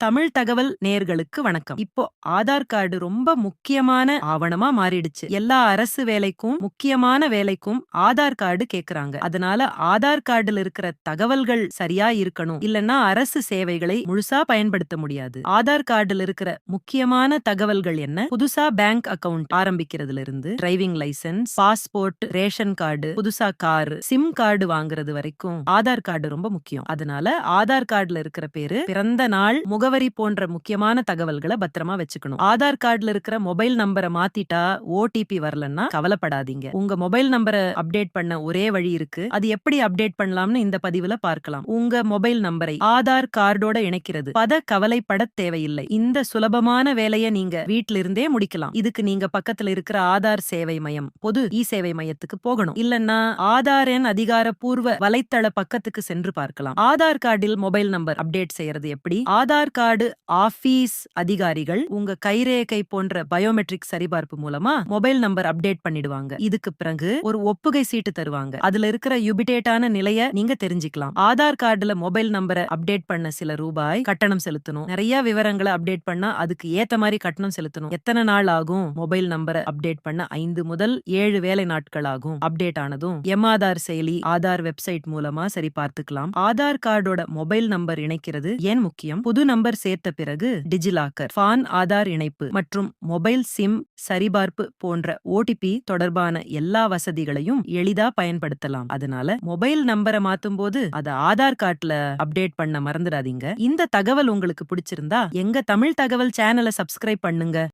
தமிழ் தகவல் நேர்களுக்கு வணக்கம். இப்போ ஆதார் கார்டு ரொம்ப முக்கியமான ஆவணமா மாறிடுச்சு. எல்லா அரசு வேலைக்கும் முக்கியமான வேலைக்கும் ஆதார் கார்டு கேக்குறாங்க. அதனால ஆதார் கார்டுல இருக்கிற தகவல்கள் சரியா இருக்கணும். இல்லனா அரசு சேவைகளை முழுசா பயன்படுத்த முடியாது. ஆதார் கார்டுல இருக்கிற முக்கியமான தகவல்கள் என்ன? புதுசா பேங்க் அக்கவுண்ட் ஆரம்பிக்கிறதுல இருந்து driving license passport ration card புதுசா கார் சிம் கார்டு வாங்குறது வரைக்கும் ஆதார் கார்டு ரொம்ப முக்கியம். அதனால ஆதார் கார்டுல இருக்கிற பேரு பிறந்த நாள் முக முகவரி போன்ற முக்கியமான தகவல்களை பத்திரமா வச்சுக்கணும். ஆதார் கார்டுல இருக்கிற மொபைல் நம்பரை மாத்திட்டா ஓடிபி வரலன்னா கவலைப்படாதீங்க. உங்க மொபைல் நம்பரை அப்டேட் பண்ண ஒரே வழி இருக்கு. அது எப்படி அப்டேட் பண்ணலாம்னு இந்த பதிவுல பார்க்கலாம். உங்க மொபைல் நம்பரை ஆதார் கார்டோட இணைக்கிறது. பத கவலைப்பட தேவையில்லை. இந்த சுலபமான வேலையை நீங்க வீட்டில இருந்தே முடிக்கலாம். இதுக்கு நீங்க பக்கத்துல இருக்கிற ஆதார் சேவை மையம் பொது இ சேவை மையத்துக்கு போகணும். இல்லன்னா ஆதார் எண் அதிகாரப்பூர்வ வலைத்தள பக்கத்துக்கு சென்று பார்க்கலாம். ஆதார் கார்டில் மொபைல் நம்பர் அப்டேட் செய்யறது எப்படி? ஆதார் கார்டு ஆபீஸ் அதிகாரிகள் உங்க கைரேகை போன்ற பயோமெட்ரிக் சரிபார்ப்பு மூலமா மொபைல் நம்பர் அப்டேட் பண்ணிடுவாங்க. இதுக்கு பிறகு ஒரு ஒப்புகை சீட்டு தருவாங்க. அதுல இருக்கிற யுபிடேட்டான நிலைய நீங்க தெரிஞ்சுக்கலாம். ஆதார் கார்டுல மொபைல் நம்பரை அப்டேட் பண்ண சில ரூபாய் கட்டணம் செலுத்தணும். நிறைய விவரங்களை அப்டேட் பண்ணா அதுக்கு ஏத்த மாதிரி கட்டணம் செலுத்தணும். எத்தனை நாள் ஆகும் மொபைல் நம்பரை அப்டேட் பண்ண? ஐந்து முதல் ஏழு வேலை நாட்கள் ஆகும் அப்டேட் ஆனதும் எம் ஆதார் செயலி ஆதார் வெப்சைட் மூலமா சரி பார்த்துக்கலாம். ஆதார் கார்டோட மொபைல் நம்பர் இணைக்கிறது ஏன் முக்கியம்? புது நம்பர் சேர்த்த பிறகு டிஜிலாக்கர் ஃபான் ஆதார் இணைப்பு மற்றும் மொபைல் சிம் சரிபார்ப்பு போன்ற ஓடிபி தொடர்பான எல்லா வசதிகளையும் எளிதா பயன்படுத்தலாம். அதனால மொபைல் நம்பரை மாத்தும் போது அதை ஆதார் கார்டுல அப்டேட் பண்ண மறந்துடாதீங்க. இந்த தகவல் உங்களுக்கு பிடிச்சிருந்தா எங்க தமிழ் தகவல் சேனலை சப்ஸ்கிரைப் பண்ணுங்க.